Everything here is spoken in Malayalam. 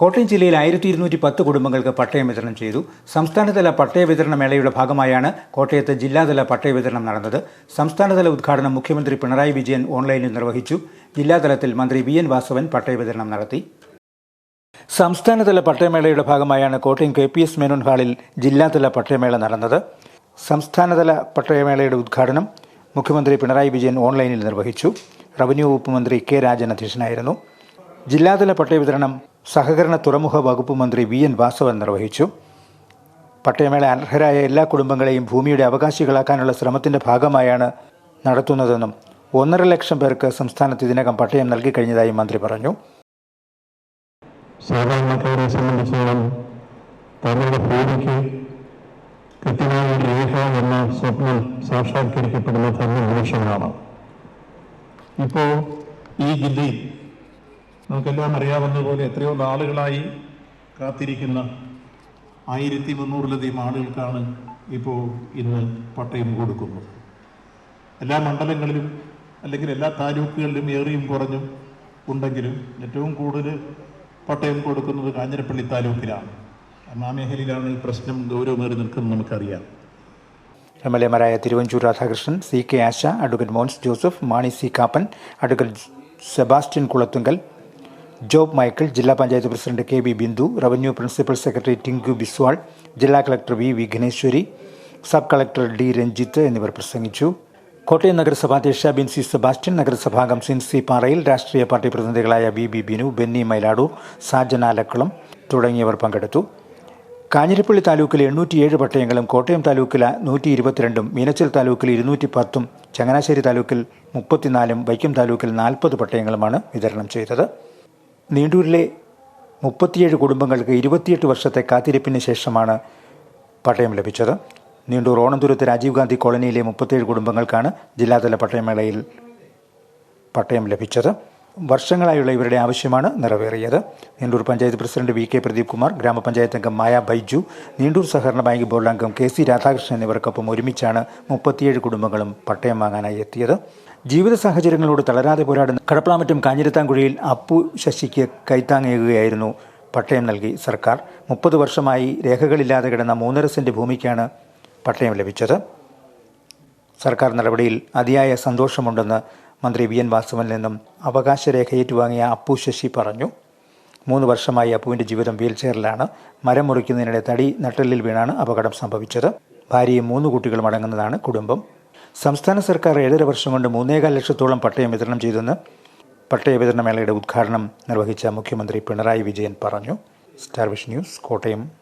കോട്ടയം ജില്ലയിൽ ആയിരത്തി ഇരുന്നൂറ്റി പത്ത് കുടുംബങ്ങൾക്ക് പട്ടയം വിതരണം ചെയ്തു. സംസ്ഥാനതല പട്ടയ വിതരണ മേളയുടെ ഭാഗമായാണ് കോട്ടയത്ത് ജില്ലാതല പട്ടയ വിതരണം നടന്നത്. സംസ്ഥാനതല ഉദ്ഘാടനം മുഖ്യമന്ത്രി പിണറായി വിജയൻ ഓൺലൈനിൽ നിർവഹിച്ചു. ജില്ലാതലത്തിൽ മന്ത്രി വി എൻ വാസവൻ പട്ടയ വിതരണം നടത്തി. സംസ്ഥാനതല പട്ടയമേളയുടെ ഭാഗമായാണ് Kottayam K P S Menon ഹാളിൽ ജില്ലാതല പട്ടയമേള നടന്നത്. സംസ്ഥാനതല പട്ടയമേളയുടെ ഉദ്ഘാടനം മുഖ്യമന്ത്രി പിണറായി വിജയൻ ഓൺലൈനിൽ നിർവഹിച്ചു. റവന്യൂ വകുപ്പ് മന്ത്രി കെ രാജൻ അധ്യക്ഷനായിരുന്നു. ജില്ലാതല പട്ടയ വിതരണം സഹകരണ തുറമുഖ വകുപ്പ് മന്ത്രി വി എൻ വാസവൻ നിർവഹിച്ചു. പട്ടയമേള അർഹരായ എല്ലാ കുടുംബങ്ങളെയും ഭൂമിയുടെ അവകാശികളാക്കാനുള്ള ശ്രമത്തിന്റെ ഭാഗമായാണ് നടത്തുന്നതെന്നും ഒന്നര ലക്ഷം പേർക്ക് സംസ്ഥാനത്ത് ഇതിനകം പട്ടയം നൽകിക്കഴിഞ്ഞതായും മന്ത്രി പറഞ്ഞു. സാധാരണക്കാരെ സംബന്ധിച്ചോളം തങ്ങളുടെ ഭൂമിക്ക് കൃത്യമായ രേഖ എന്ന സ്വപ്നം സാക്ഷാത്കരിക്കപ്പെടുന്ന തന്നെ നിമിഷങ്ങളാണ് ഇപ്പോൾ ഈ ജില്ലയിൽ നമുക്കെല്ലാം അറിയാവുന്നതുപോലെ എത്രയോ നാളുകളായി കാത്തിരിക്കുന്ന ആയിരത്തി മുന്നൂറിലധികം ആളുകൾക്കാണ് ഇപ്പോൾ ഇന്ന് പട്ടയം കൊടുക്കുന്നത്. എല്ലാ മണ്ഡലങ്ങളിലും അല്ലെങ്കിൽ എല്ലാ താലൂക്കുകളിലും ഏറിയും കുറഞ്ഞും ഉണ്ടെങ്കിലും ഏറ്റവും കൂടുതൽ പട്ടയം കൊടുക്കുന്നത് കാഞ്ഞിരപ്പള്ളി താലൂക്കിലാണ്. ആ മേഖലയിലാണ് ഈ പ്രശ്നം ഗൗരവമേറി നിൽക്കുന്നത് നമുക്കറിയാം. M L എമാരായ Thiruvanchoor Radhakrishnan C K Asha advocate Mons Joseph Mani C Kappan advocate Sebastian Kulathunkal Job Michael ജില്ലാ panchayat president K B Bindu revenue principal secretary Tinku Biswal ജില്ലാ collector V Vigneshwari sub collector D Ranjith എന്നിവർ പ്രസംഗിച്ചു. കോട്ടയം നഗരസഭാ അധ്യക്ഷ ബിൻസി സെബാസ്റ്റ്യൻ നഗരസഭാംഗം സിൻസി പാറയിൽ രാഷ്ട്രീയ പാർട്ടി പ്രതിനിധികളായ വി ബി ബിനു ബെന്നി മൈലാടൂർ സാജന ആലക്കുളം തുടങ്ങിയവർ പങ്കെടുത്തു. കാഞ്ഞിരപ്പള്ളി താലൂക്കിലെ എണ്ണൂറ്റിയേഴ് പട്ടയങ്ങളും കോട്ടയം താലൂക്കിൽ നൂറ്റി ഇരുപത്തിരണ്ടും മീനച്ചൽ താലൂക്കിൽ ഇരുന്നൂറ്റി പത്തും ചങ്ങനാശ്ശേരി താലൂക്കിൽ മുപ്പത്തിനാലും വൈക്കം താലൂക്കിൽ നാൽപ്പത് പട്ടയങ്ങളുമാണ് വിതരണം ചെയ്തത്. നീണ്ടൂരിലെ മുപ്പത്തിയേഴ് കുടുംബങ്ങൾക്ക് ഇരുപത്തിയെട്ട് വർഷത്തെ കാത്തിരിപ്പിന് ശേഷമാണ് പട്ടയം ലഭിച്ചത്. നീണ്ടൂർ ഓണന്തുരത്ത് രാജീവ് ഗാന്ധി കോളനിയിലെ മുപ്പത്തിയേഴ് കുടുംബങ്ങൾക്കാണ് ജില്ലാതല പട്ടയമേളയിൽ പട്ടയം ലഭിച്ചത്. വർഷങ്ങളായുള്ള ഇവരുടെ ആവശ്യമാണ് നിറവേറിയത്. Neendoor panchayat president V K Pradeep Kumar ഗ്രാമപഞ്ചായത്ത് അംഗം മായ ബൈജു നീണ്ടൂർ സഹകരണ ബാങ്ക് ബോർഡ് അംഗം കെ സി രാധാകൃഷ്ണൻ എന്നിവർക്കൊപ്പം ഒരുമിച്ചാണ് മുപ്പത്തിയേഴ് കുടുംബങ്ങളും പട്ടയം വാങ്ങാനായി എത്തിയത്. ജീവിത സാഹചര്യങ്ങളോട് തളരാതെ പോരാടുന്ന കടപ്പളാമറ്റം കാഞ്ഞിരത്താങ്കുഴിയിൽ അപ്പു ശശിക്ക് കൈത്താങ്ങേകുകയായിരുന്നു പട്ടയം നൽകി സർക്കാർ. മുപ്പത് വർഷമായി രേഖകളില്ലാതെ കിടന്ന മൂന്നര സെന്റ് ഭൂമിക്കാണ് പട്ടയം ലഭിച്ചത്. സർക്കാർ നടപടിയിൽ അതിയായ സന്തോഷമുണ്ടെന്ന് മന്ത്രി വി എൻ വാസവനിൽ നിന്നും അവകാശരേഖ ഏറ്റുവാങ്ങിയ അപ്പു ശശി പറഞ്ഞു. മൂന്ന് വർഷമായി അപ്പുവിന്റെ ജീവിതം വീൽചെയറിലാണ്. മരം മുറിക്കുന്നതിനിടെ തടി നട്ടലിൽ വീണാണ് അപകടം സംഭവിച്ചത്. ഭാര്യയും മൂന്ന് കുട്ടികളും അടങ്ങുന്നതാണ് കുടുംബം. സംസ്ഥാന സർക്കാർ ഏഴര വർഷം കൊണ്ട് മൂന്നേകാൽ ലക്ഷത്തോളം പട്ടയം വിതരണം ചെയ്തെന്ന് പട്ടയ വിതരണ മേളയുടെ ഉദ്ഘാടനം നിർവഹിച്ച മുഖ്യമന്ത്രി പിണറായി വിജയൻ പറഞ്ഞു. സ്റ്റാർവിഷ് ന്യൂസ് കോട്ടയം.